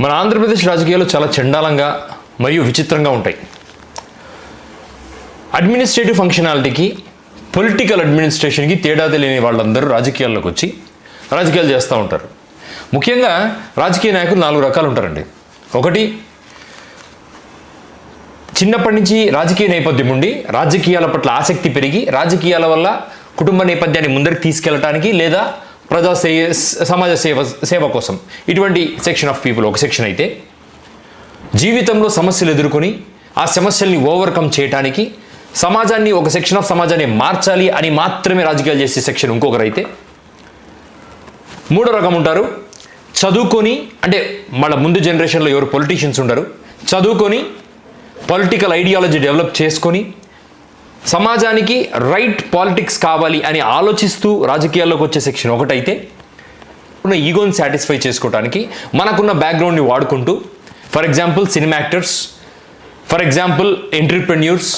మన ఆంధ్రప్రదేశ్ రాజకీయాలు చాలా చండాలంగా మరియు విచిత్రంగా ఉంటాయి. అడ్మినిస్ట్రేటివ్ ఫంక్షనాలిటీకి పొలిటికల్ అడ్మినిస్ట్రేషన్కి తేడా తెలియని వాళ్ళందరూ రాజకీయాల్లోకి వచ్చి రాజకీయాలు చేస్తూ ఉంటారు. ముఖ్యంగా రాజకీయ నాయకులు నాలుగు రకాలు ఉంటారండి. ఒకటి చిన్నప్పటి నుంచి రాజకీయ నేపథ్యం ఉండి రాజకీయాల పట్ల ఆసక్తి పెరిగి రాజకీయాల వల్ల కుటుంబ నేపథ్యాన్ని ముందరికి తీసుకెళ్ళటానికి లేదా ప్రజా సే సమాజ సేవ సేవ కోసం. ఇటువంటి సెక్షన్ ఆఫ్ పీపుల్ ఒక సెక్షన్ అయితే జీవితంలో సమస్యలు ఎదుర్కొని ఆ సమస్యల్ని ఓవర్కమ్ చేయడానికి సమాజాన్ని ఒక సెక్షన్ ఆఫ్ సమాజాన్ని మార్చాలి అని మాత్రమే రాజకీయాలు చేసే సెక్షన్ ఇంకొకరైతే మూడో రకం ఉంటారు చదువుకొని అంటే మళ్ళీ ముందు జనరేషన్లో ఎవరు పొలిటీషియన్స్ ఉండరు చదువుకొని పొలిటికల్ ఐడియాలజీ డెవలప్ చేసుకొని సమాజానికి రైట్ పాలిటిక్స్ కావాలి అని ఆలోచిస్తూ రాజకీయాల్లోకి వచ్చే సెక్షన్ ఒకటైతే ఉన్న ఈగోని సాటిస్ఫై చేసుకోవడానికి మనకున్న బ్యాక్గ్రౌండ్ని వాడుకుంటూ for example cinema actors for example entrepreneurs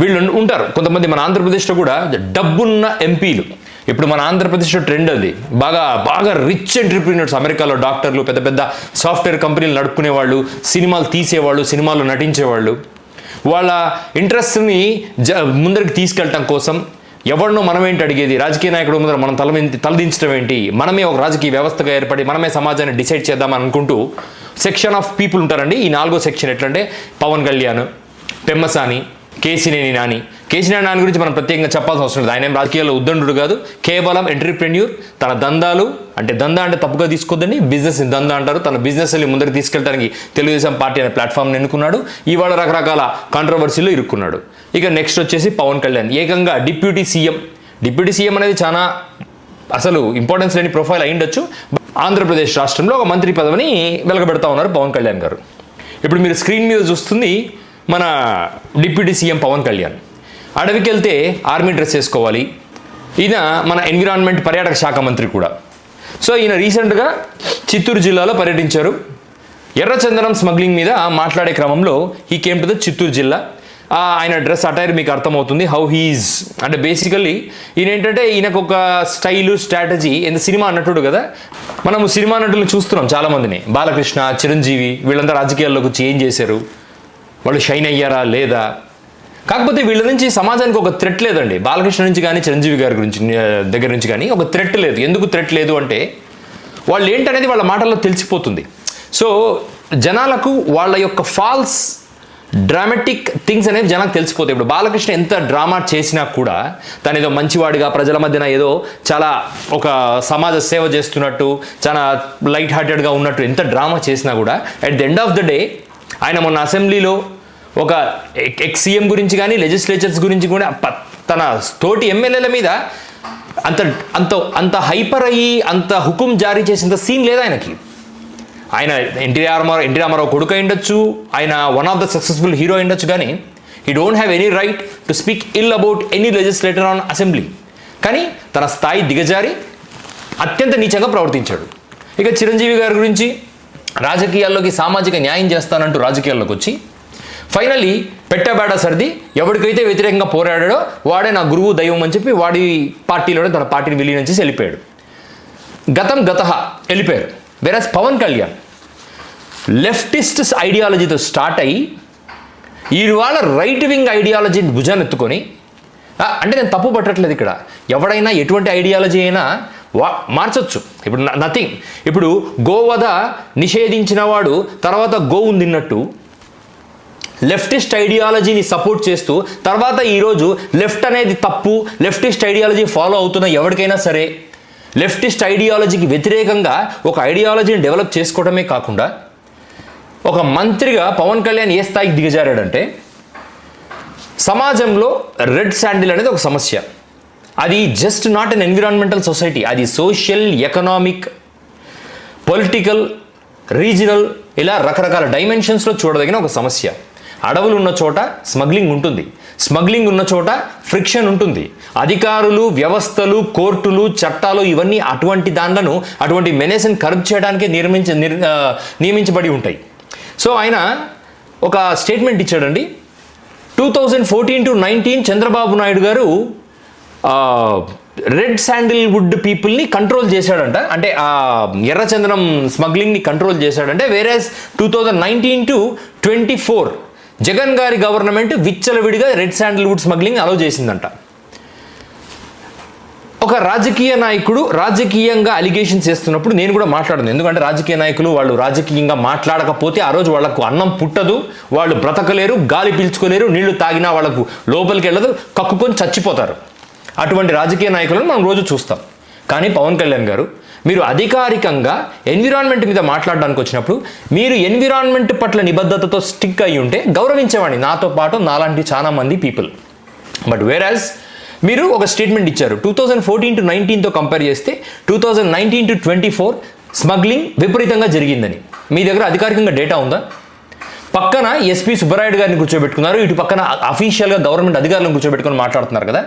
వీళ్ళు ఉంటారు. కొంతమంది మన ఆంధ్రప్రదేశ్లో కూడా డబ్బున్న ఎంపీలు. ఇప్పుడు మన ఆంధ్రప్రదేశ్లో ట్రెండ్ అది. బాగా బాగా రిచ్ ఎంటర్ప్రీనర్స్ అమెరికాలో డాక్టర్లు పెద్ద పెద్ద సాఫ్ట్వేర్ కంపెనీలు నడుపుకునేవాళ్ళు సినిమాలు తీసేవాళ్ళు సినిమాలు నటించేవాళ్ళు. వాళ్ళ ఇంట్రెస్ట్ని జ ముందరికి తీసుకెళ్ళటం కోసం ఎవరినో మనం ఏంటి అడిగేది? రాజకీయ నాయకుడు ముందర మనం తల తలదించడం ఏంటి? మనమే ఒక రాజకీయ వ్యవస్థగా ఏర్పడి మనమే సమాజాన్ని డిసైడ్ చేద్దామని అనుకుంటూ సెక్షన్ ఆఫ్ పీపుల్ ఉంటారండి. ఈ నాలుగో సెక్షన్ ఎట్లంటే పవన్ కళ్యాణ్ పెమ్మసాని కేసినేని నాని. కేసినేని నాని గురించి మనం ప్రత్యేకంగా చెప్పాల్సిన అవసరం లేదు. ఆయన ఏం రాజకీయాల్లో ఉద్దండు కాదు. కేవలం ఎంటర్ప్రెన్యూర్ తన దందాలు అంటే దందా అంటే తప్పుగా తీసుకోద్దండి బిజినెస్ దందా అంటారు. తన బిజినెస్ వెళ్ళి ముందరికి తీసుకెళ్ళడానికి తెలుగుదేశం పార్టీ అనే ప్లాట్ఫామ్ని ఎన్నుకున్నాడు. ఇవాళ రకరకాల కాంట్రవర్సీలో ఇరుక్కున్నాడు. ఇక నెక్స్ట్ వచ్చేసి పవన్ కళ్యాణ్. ఏకంగా డిప్యూటీ సీఎం. డిప్యూటీ సీఎం అనేది చాలా అసలు ఇంపార్టెన్స్ లేని ప్రొఫైల్ అయ్యిండొచ్చు ఆంధ్రప్రదేశ్ రాష్ట్రంలో ఒక మంత్రి పదవిని వెలగబెడతా ఉన్నారు పవన్ కళ్యాణ్ గారు. ఇప్పుడు మీరు స్క్రీన్ మీద చూస్తుంది మన డిప్యూటీ సీఎం పవన్ కళ్యాణ్. అడవికి వెళ్తే ఆర్మీ డ్రెస్ వేసుకోవాలి. ఈయన మన ఎన్విరాన్మెంట్ పర్యాటక శాఖ మంత్రి కూడా. సో ఈయన రీసెంట్గా చిత్తూరు జిల్లాలో పర్యటించారు. ఎర్రచందనం స్మగ్లింగ్ మీద మాట్లాడే క్రమంలో he came to the Chittoor జిల్లా. ఆయన డ్రెస్ అటైర్ మీకు అర్థమవుతుంది హౌ హీఈస్ అంటే బేసికల్లీ ఈయన ఏంటంటే ఈయనకు ఒక స్టైలు స్ట్రాటజీ ఎంత సినిమా నటుడు కదా. మనము సినిమా నటులను చూస్తున్నాం చాలామందిని. బాలకృష్ణ చిరంజీవి వీళ్ళంతా రాజకీయాల్లోకి వచ్చి ఏం చేశారు? వాళ్ళు షైన్ అయ్యారా లేదా? కాకపోతే వీళ్ళ నుంచి సమాజానికి ఒక థ్రెట్ లేదండి. బాలకృష్ణ నుంచి కానీ చిరంజీవి గారి గురించి దగ్గర నుంచి కానీ ఒక థ్రెట్ లేదు. ఎందుకు థ్రెట్ లేదు అంటే వాళ్ళు ఏంటనేది వాళ్ళ మాటల్లో తెలిసిపోతుంది. సో జనాలకు వాళ్ళ యొక్క ఫాల్స్ డ్రామాటిక్ థింగ్స్ అనేది జనాలకు తెలిసిపోతాయి. ఇప్పుడు బాలకృష్ణ ఎంత డ్రామా చేసినా కూడా తను ఏదో మంచివాడిగా ప్రజల మధ్యన ఏదో చాలా ఒక సమాజ సేవ చేస్తున్నట్టు చాలా లైట్ హార్టెడ్గా ఉన్నట్టు ఎంత డ్రామా చేసినా కూడా at the end of the day ఆయన మొన్న అసెంబ్లీలో ఒక ఎక్స్ సీఎం గురించి కానీ లెజిస్లేచర్స్ గురించి కూడా తన తోటి ఎమ్మెల్యేల మీద అంత అంత అంత హైపర్ అయ్యి అంత హుకుం జారీ చేసేంత సీన్ లేదు ఆయనకి? ఆయన ఎన్టీ రామారావు ఎన్టీ రామారావు కొడుకు ఉండొచ్చు ఆయన one of the successful hero ఉండొచ్చు కానీ he don't have any right to speak ill about any legislator on assembly కానీ తన స్థాయి దిగజారి అత్యంత నీచంగా ప్రవర్తించాడు. ఇక చిరంజీవి గారి గురించి రాజకీయాల్లోకి సామాజిక న్యాయం చేస్తానంటూ రాజకీయాల్లోకి వచ్చి ఫైనలీ పెట్టబేడ సర్ది ఎవరికైతే వ్యతిరేకంగా పోరాడాడో వాడే నా గురువు దైవం అని చెప్పి వాడి పార్టీలోనే తన పార్టీని విలీనం చేసి వెళ్ళిపోయాడు. గతం గత వెళ్ళిపోయారు. వెరస్ పవన్ కళ్యాణ్ లెఫ్టిస్ట్ ఐడియాలజీతో స్టార్ట్ అయ్యి ఇవాళ రైట్ వింగ్ ఐడియాలజీని భుజాన్ని ఎత్తుకొని అంటే నేను తప్పు పట్టట్లేదు ఇక్కడ. ఎవడైనా ఎటువంటి ఐడియాలజీ అయినా వా మార్చొచ్చు. ఇప్పుడు నథింగ్ ఇప్పుడు గోవధ నిషేధించిన వాడు తర్వాత గోవుని తిన్నట్టు లెఫ్టిస్ట్ ఐడియాలజీని సపోర్ట్ చేస్తూ తర్వాత ఈరోజు లెఫ్ట్ అనేది తప్పు లెఫ్టిస్ట్ ఐడియాలజీ ఫాలో అవుతున్న ఎవరికైనా సరే లెఫ్టిస్ట్ ఐడియాలజీకి వ్యతిరేకంగా ఒక ఐడియాలజీని డెవలప్ చేసుకోవడమే కాకుండా ఒక మంత్రిగా పవన్ కళ్యాణ్ ఏ స్థాయికి దిగజారాడంటే సమాజంలో రెడ్ శాండిల్ అనేది ఒక సమస్య. అది just not an environmental society అది సోషల్ ఎకనామిక్ పొలిటికల్ రీజనల్ ఇలా రకరకాల డైమెన్షన్స్లో చూడదగిన ఒక సమస్య. అడవులు ఉన్న చోట స్మగ్లింగ్ ఉంటుంది. స్మగ్లింగ్ ఉన్న చోట ఫ్రిక్షన్ ఉంటుంది. అధికారులు వ్యవస్థలు కోర్టులు చట్టాలు ఇవన్నీ అటువంటి దాంట్లను అటువంటి మెనేసన్ కరప్ట్ చేయడానికే నిర్మించ నిర్- నియమించబడి ఉంటాయి. సో ఆయన ఒక స్టేట్మెంట్ ఇచ్చాడండి. Two thousand fourteen to nineteen Chandrababu Naidu garu red sandalwood పీపుల్ని కంట్రోల్ చేశాడంట. అంటే ఆ ఎర్రచందనం స్మగ్లింగ్ని కంట్రోల్ చేశాడంటే వేరే two thousand nineteen to twenty four Jagan గారి గవర్నమెంట్ విచ్చలవిడిగా రెడ్ శాండిల్వుడ్ స్మగ్లింగ్ అలౌ చేసిందంట. ఒక రాజకీయ నాయకుడు రాజకీయంగా అలిగేషన్స్ చేస్తున్నప్పుడు నేను కూడా మాట్లాడను. ఎందుకంటే రాజకీయ నాయకులు వాళ్ళు రాజకీయంగా మాట్లాడకపోతే ఆ రోజు వాళ్ళకు అన్నం పుట్టదు వాళ్ళు బ్రతకలేరు గాలి పీల్చుకోలేరు నీళ్ళు తాగినా వాళ్ళకు లోపలికి వెళ్ళదు కక్కుకొని చచ్చిపోతారు. అటువంటి రాజకీయ నాయకులను మనం రోజు చూస్తాం. కానీ పవన్ కళ్యాణ్ గారు మీరు అధికారికంగా ఎన్విరాన్మెంట్ మీద మాట్లాడడానికి వచ్చినప్పుడు మీరు ఎన్విరాన్మెంట్ పట్ల నిబద్ధతతో స్టిక్ అయి ఉంటే గౌరవించేవాడిని. నాతో పాటు నాలాంటి చాలా మంది పీపుల్. బట్ వేరాజ్ మీరు ఒక స్టేట్మెంట్ ఇచ్చారు. టూ థౌజండ్ ఫోర్టీన్ టు నైన్టీన్తో కంపేర్ చేస్తే two thousand nineteen to twenty four smuggling విపరీతంగా జరిగిందని. మీ దగ్గర అధికారికంగా డేటా ఉందా? పక్కన ఎస్పీ సుబ్బరాయుడు గారిని కూర్చోబెట్టుకున్నారు. ఇటు పక్కన అఫీషియల్గా గవర్నమెంట్ అధికారులను కూర్చోబెట్టుకొని మాట్లాడుతున్నారు కదా.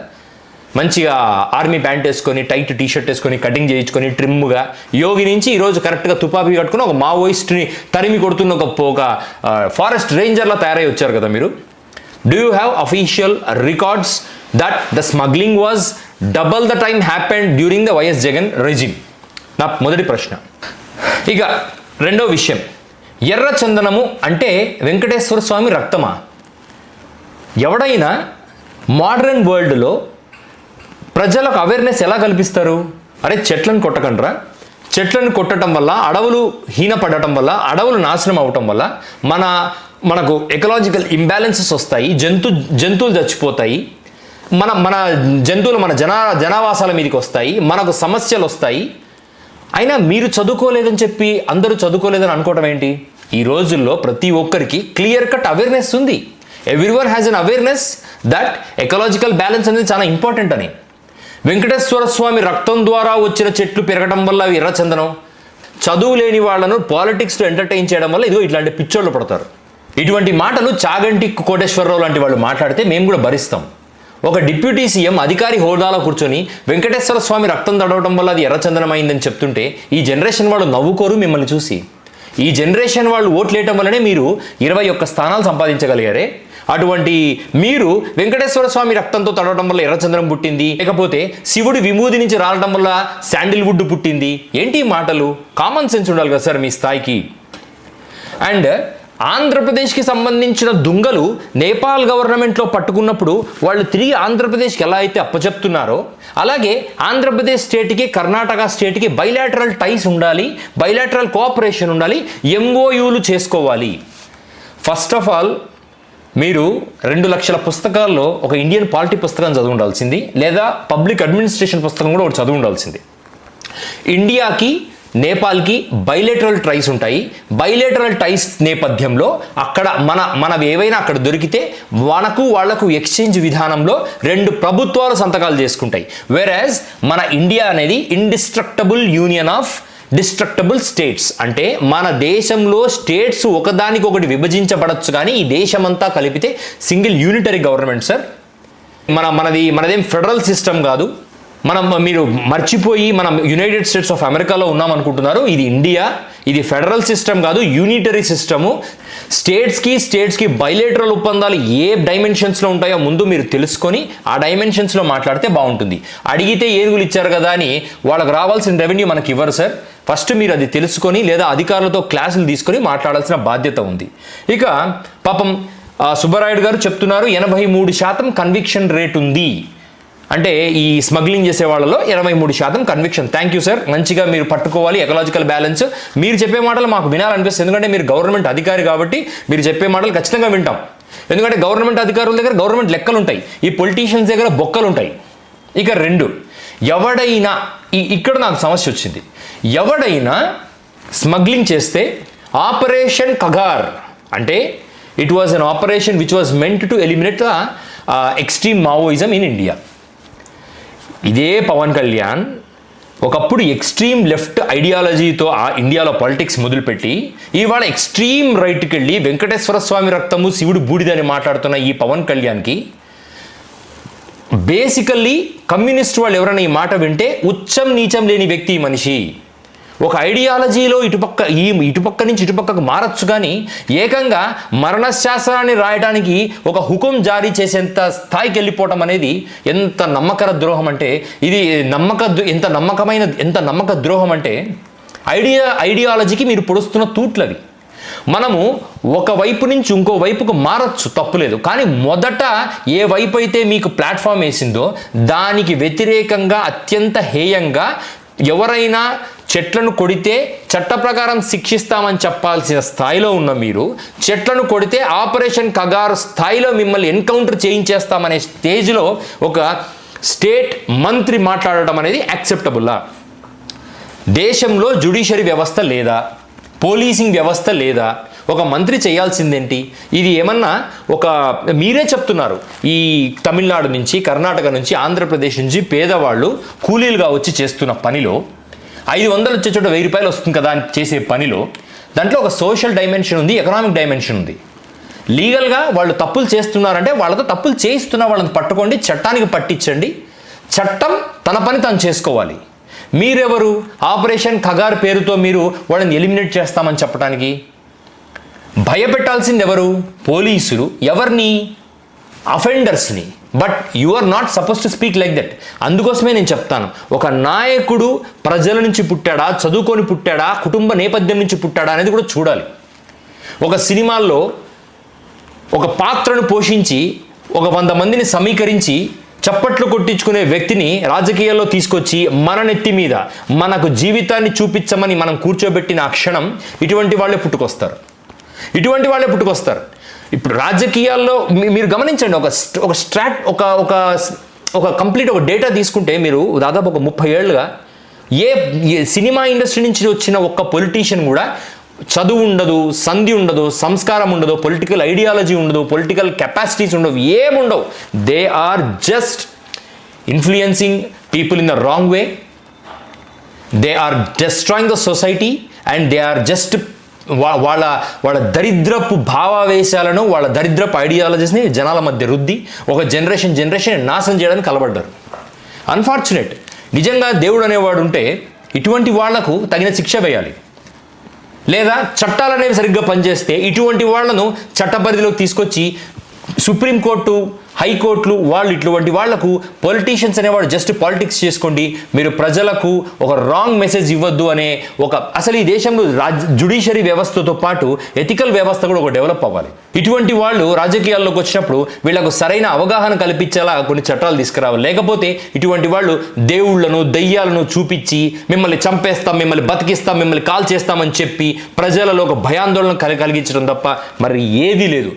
మంచిగా ఆర్మీ ప్యాంట్ వేసుకొని టైట్ టీ షర్ట్ వేసుకొని కటింగ్ చేయించుకొని ట్రిమ్గా యోగి నుంచి ఈరోజు కరెక్ట్గా తుపాపీ కట్టుకుని ఒక మావోయిస్ట్ని తరిమి కొడుతున్న ఒక ఒక ఫారెస్ట్ రేంజర్లా తయారై వచ్చారు కదా మీరు. Do you have official records that the smuggling was double the time happened during the YS Jagan regime నా మొదటి ప్రశ్న. ఇక రెండో విషయం. ఎర్ర చందనము అంటే వెంకటేశ్వర స్వామి రక్తమా? ఎవడైనా మోడర్న్ వరల్డ్లో ప్రజలకు అవేర్నెస్ ఎలా కల్పిస్తారు? అరే చెట్లను కొట్టకండ్రా. చెట్లను కొట్టడం వల్ల అడవులు హీనపడటం వల్ల అడవులు నాశనం అవటం వల్ల మన మనకు ఎకలాజికల్ ఇంబ్యాలెన్సెస్ వస్తాయి జంతు జంతువులు చచ్చిపోతాయి మన మన జంతువులు మన జనా జనావాసాల మీదకి వస్తాయి మనకు సమస్యలు వస్తాయి. అయినా మీరు చదువుకోలేదని చెప్పి అందరూ చదువుకోలేదని అనుకోవడం ఏంటి? ఈ రోజుల్లో ప్రతి ఒక్కరికి క్లియర్ కట్ అవేర్నెస్ ఉంది. Every one has an awareness that ecological balance అనేది చాలా ఇంపార్టెంట్ అని. వెంకటేశ్వర స్వామి రక్తం ద్వారా వచ్చిన చెట్లు పెరగడం వల్ల అవి ఎర్రచందనం చదువు లేని వాళ్ళను పాలిటిక్స్లో ఎంటర్టైన్ చేయడం వల్ల ఇదిగో ఇట్లాంటి పిచ్చోళ్ళు పడతారు. ఇటువంటి మాటలు చాగంటి కోటేశ్వరరావు లాంటి వాళ్ళు మాట్లాడితే మేము కూడా భరిస్తాం. ఒక డిప్యూటీ సీఎం అధికారి హోదాలో కూర్చొని వెంకటేశ్వర స్వామి రక్తం తడవడం వల్ల అది ఎర్రచందనమైందని అయిందని చెప్తుంటే ఈ జనరేషన్ వాళ్ళు నవ్వుకోరు మిమ్మల్ని చూసి. ఈ జనరేషన్ వాళ్ళు ఓట్లేయటం వల్లనే మీరు ఇరవై ఒక్క స్థానాలు సంపాదించగలిగారే. అటువంటి మీరు వెంకటేశ్వర స్వామి రక్తంతో తడవడం వల్ల ఎర్రచంద్రం పుట్టింది. లేకపోతే శివుడి విమూది నుంచి రాలడం వల్ల శాండిల్వుడ్ పుట్టింది. ఏంటి మాటలు? కామన్ సెన్స్ ఉండాలి కదా సార్ మీ స్థాయికి. అండ్ ఆంధ్రప్రదేశ్కి సంబంధించిన దుంగలు నేపాల్ గవర్నమెంట్లో పట్టుకున్నప్పుడు వాళ్ళు తిరిగి ఆంధ్రప్రదేశ్కి ఎలా అయితే అప్పచెప్తున్నారో అలాగే ఆంధ్రప్రదేశ్ స్టేట్కి కర్ణాటక స్టేట్కి బైలాటరల్ టైస్ ఉండాలి బైలాటరల్ కోఆపరేషన్ ఉండాలి ఎంఓయూలు చేసుకోవాలి. ఫస్ట్ ఆఫ్ ఆల్ మీరు రెండు లక్షల పుస్తకాల్లో ఒక ఇండియన్ పాలిటీ పుస్తకం చదివి ఉండాల్సింది లేదా పబ్లిక్ అడ్మినిస్ట్రేషన్ పుస్తకం కూడా ఒకటి చదివి ఉండాల్సింది ఇండియాకి నేపాల్కి బైలేటరల్ ట్రైస్ ఉంటాయి. బైలేటరల్ టైస్ నేపథ్యంలో అక్కడ మన మనవి ఏవైనా అక్కడ దొరికితే మనకు వాళ్ళకు ఎక్స్చేంజ్ విధానంలో రెండు ప్రభుత్వాలు సంతకాలు చేసుకుంటాయి. వేరాజ్ మన ఇండియా అనేది indestructible union of destructible states అంటే మన దేశంలో స్టేట్స్ ఒకదానికొకటి విభజించబడచ్చు కానీ ఈ దేశమంతా కలిపితే సింగిల్ యూనిటరీ గవర్నమెంట్ సార్ మన మనది మనదేం ఫెడరల్ సిస్టమ్ కాదు. మనం మీరు మర్చిపోయి మనం యునైటెడ్ స్టేట్స్ ఆఫ్ అమెరికాలో ఉన్నాం అనుకుంటున్నారు ఇది ఇండియా ఇది ఫెడరల్ సిస్టమ్ కాదు యూనిటరీ సిస్టము స్టేట్స్కి స్టేట్స్కి బైలేటరల్ ఒప్పందాలు ఏ డైమెన్షన్స్లో ఉంటాయో ముందు మీరు తెలుసుకొని ఆ డైమెన్షన్స్లో మాట్లాడితే బాగుంటుంది. అడిగితే ఏనుగులు ఇచ్చారు కదా అని వాళ్ళకి రావాల్సిన రెవెన్యూ మనకి ఇవ్వరు సార్. ఫస్ట్ మీరు అది తెలుసుకొని లేదా అధికారులతో క్లాసులు తీసుకొని మాట్లాడాల్సిన బాధ్యత ఉంది. ఇక పాపం సుబ్బరాయుడు గారు చెప్తున్నారు ఎనభై మూడు శాతం కన్విక్షన్ రేట్ ఉంది. అంటే ఈ స్మగ్లింగ్ చేసే వాళ్ళలో ఇరవై మూడు శాతం కన్విక్షన్ థ్యాంక్ యూ సార్ మంచిగా మీరు పట్టుకోవాలి ఎకలాజికల్ బ్యాలెన్స్ మీరు చెప్పే మాటలు మాకు వినాలనిపిస్తుంది. ఎందుకంటే మీరు గవర్నమెంట్ అధికారి కాబట్టి మీరు చెప్పే మాటలు ఖచ్చితంగా వింటాం. ఎందుకంటే గవర్నమెంట్ అధికారుల దగ్గర గవర్నమెంట్ లెక్కలు ఉంటాయి ఈ పొలిటీషియన్స్ దగ్గర బొక్కలు ఉంటాయి ఇక రెండు ఎవడైనా ఈ ఇక్కడ నాకు సమస్య వచ్చింది. ఎవడైనా స్మగ్లింగ్ చేస్తే ఆపరేషన్ కగార్ అంటే it was an operation which was meant to eliminate the extreme Maoism in India ఇదే పవన్ కళ్యాణ్ ఒకప్పుడు ఎక్స్ట్రీమ్ లెఫ్ట్ ఐడియాలజీతో ఆ ఇండియాలో పాలిటిక్స్ మొదలుపెట్టి ఇవాళ ఎక్స్ట్రీమ్ రైట్కి వెళ్ళి వెంకటేశ్వర స్వామి రక్తము శివుడు బూడిదని మాట్లాడుతున్న ఈ పవన్ కళ్యాణ్కి బేసికల్లీ కమ్యూనిస్ట్ వాళ్ళు ఎవరైనా ఈ మాట వింటే ఉచ్చం నీచం లేని వ్యక్తి ఈ మనిషి. ఒక ఐడియాలజీలో ఇటుపక్క ఈ ఇటుపక్క నుంచి ఇటుపక్కకు మారచ్చు కానీ ఏకంగా మరణశాస్త్రాన్ని రాయడానికి ఒక హుకుం జారీ చేసేంత స్థాయికి వెళ్ళిపోవటం అనేది ఎంత నమ్మకర ద్రోహం అంటే ఇది నమ్మక ఎంత నమ్మకమైన ఎంత నమ్మక ద్రోహం అంటే ఐడియా ఐడియాలజీకి మీరు పొడుస్తున్న తూట్లవి. మనము ఒక వైపు నుంచి ఇంకో వైపుకు మారచ్చు తప్పులేదు కానీ మొదట ఏ వైపు అయితే మీకు ప్లాట్ఫామ్ వేసిందో దానికి వ్యతిరేకంగా అత్యంత హేయంగా ఎవరైనా చెట్లను కొడితే చట్ట ప్రకారం శిక్షిస్తామని చెప్పాల్సిన స్థాయిలో ఉన్న మీరు చెట్లను కొడితే ఆపరేషన్ కగారు స్థాయిలో మిమ్మల్ని ఎన్కౌంటర్ చేయించేస్తామనే స్టేజ్లో ఒక స్టేట్ మంత్రి మాట్లాడటం అనేది యాక్సెప్టబుల్లా దేశంలో జుడిషరీ వ్యవస్థ లేదా? పోలీసింగ్ వ్యవస్థ లేదా? ఒక మంత్రి చేయాల్సిందేంటి? ఇది ఏమన్నా ఒక మీరే చెప్తున్నారు. ఈ తమిళనాడు నుంచి కర్ణాటక నుంచి ఆంధ్రప్రదేశ్ నుంచి పేదవాళ్ళు కూలీలుగా వచ్చి చేస్తున్న పనిలో ఐదు వందలు వచ్చే చోట వెయ్యి రూపాయలు వస్తుంది కదా అని చేసే పనిలో దాంట్లో ఒక సోషల్ డైమెన్షన్ ఉంది ఎకనామిక్ డైమెన్షన్ ఉంది. లీగల్గా వాళ్ళు తప్పులు చేస్తున్నారంటే వాళ్ళతో తప్పులు చేయిస్తున్న వాళ్ళని పట్టుకోండి చట్టానికి పట్టించండి. చట్టం తన పని తను చేసుకోవాలి. మీరెవరు? ఆపరేషన్ ఖగార్ పేరుతో మీరు వాళ్ళని ఎలిమినేట్ చేస్తామని చెప్పడానికి భయపెట్టాల్సింది ఎవరు పోలీసులు. ఎవరిని? అఫెండర్స్ని. But you are not suppose to speak like that అందుకోసమే నేను చెప్తాను. ఒక నాయకుడు ప్రజల నుంచి పుట్టాడా చదువుకొని పుట్టాడా కుటుంబ నేపథ్యం నుంచి పుట్టాడా అనేది కూడా చూడాలి. ఒక సినిమాల్లో ఒక పాత్రను పోషించి ఒక వంద మందిని సమీకరించి చప్పట్లు కొట్టించుకునే వ్యక్తిని రాజకీయాల్లో తీసుకొచ్చి మన నెత్తి మీద మనకు జీవితాన్ని చూపించమని మనం కూర్చోబెట్టిన ఆ క్షణం ఇటువంటి వాళ్ళే పుట్టుకొస్తారు. ఇటువంటి వాళ్ళే పుట్టుకొస్తారు. ఇప్పుడు రాజకీయాల్లో మీ- మీరు గమనించండి ఒక ఒక స్ట్రాట్ ఒక ఒక ఒక కంప్లీట్ ఒక డేటా తీసుకుంటే మీరు దాదాపు ఒక ముప్పై ఏళ్ళుగా ఏ ఏ సినిమా ఇండస్ట్రీ నుంచి వచ్చిన ఒక్క పొలిటీషియన్ కూడా చదువు ఉండదు సంధి ఉండదు సంస్కారం ఉండదు పొలిటికల్ ఐడియాలజీ ఉండదు పొలిటికల్ కెపాసిటీస్ ఉండవు ఏముండవు they are just influencing people in the wrong way. They are destroying the society and they are just వాళ్ళ వాళ్ళ దరిద్రపు భావావేశాలను వాళ్ళ దరిద్రపు ఐడియాలజీస్ని జనాల మధ్య రుద్ది ఒక జనరేషన్ జనరేషన్ నాశనం చేయడానికి కలబడ్డారు. అన్ఫార్చునేట్ నిజంగా దేవుడు అనేవాడు ఉంటే ఇటువంటి వాళ్ళకు తగిన శిక్ష వేయాలి. లేదా చట్టాలు అనేవి సరిగ్గా పనిచేస్తే ఇటువంటి వాళ్ళను చట్ట పరిధిలోకి తీసుకొచ్చి సుప్రీంకోర్టు హైకోర్టులు వాళ్ళు ఇటువంటి వాళ్ళకు పొలిటీషియన్స్ అనేవాడు జస్ట్ పాలిటిక్స్ చేసుకోండి. మీరు ప్రజలకు ఒక రాంగ్ మెసేజ్ ఇవ్వద్దు అనే ఒక అసలు ఈ దేశంలో రాజ్ జుడిషియరీ వ్యవస్థతో పాటు ఎథికల్ వ్యవస్థ కూడా ఒక డెవలప్ అవ్వాలి. ఇటువంటి వాళ్ళు రాజకీయాల్లోకి వచ్చినప్పుడు వీళ్ళకు సరైన అవగాహన కల్పించేలా కొన్ని చట్టాలు తీసుకురావాలి. లేకపోతే ఇటువంటి వాళ్ళు దేవుళ్ళను దయ్యాలను చూపించి మిమ్మల్ని చంపేస్తాం మిమ్మల్ని బతికిస్తాం మిమ్మల్ని కాల్ చేస్తామని చెప్పి ప్రజలలో ఒక భయాందోళన కలి కలిగించడం తప్ప మరి ఏదీ లేదు.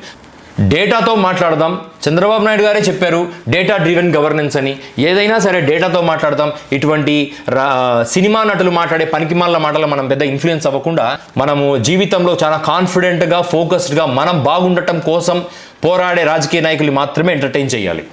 డేటాతో మాట్లాడదాం. చంద్రబాబు నాయుడు గారే చెప్పారు డేటా డ్రివెన్ గవర్నెన్స్ అని. ఏదైనా సరే డేటాతో మాట్లాడదాం. ఇటువంటి రా సినిమా నటులు మాట్లాడే పనికిమాల మాటలు మనం పెద్ద ఇన్ఫ్లుయెన్స్ అవ్వకుండా మనము జీవితంలో చాలా కాన్ఫిడెంట్గా ఫోకస్డ్గా మనం బాగుండటం కోసం పోరాడే రాజకీయ నాయకులు మాత్రమే ఎంటర్టైన్ చేయాలి.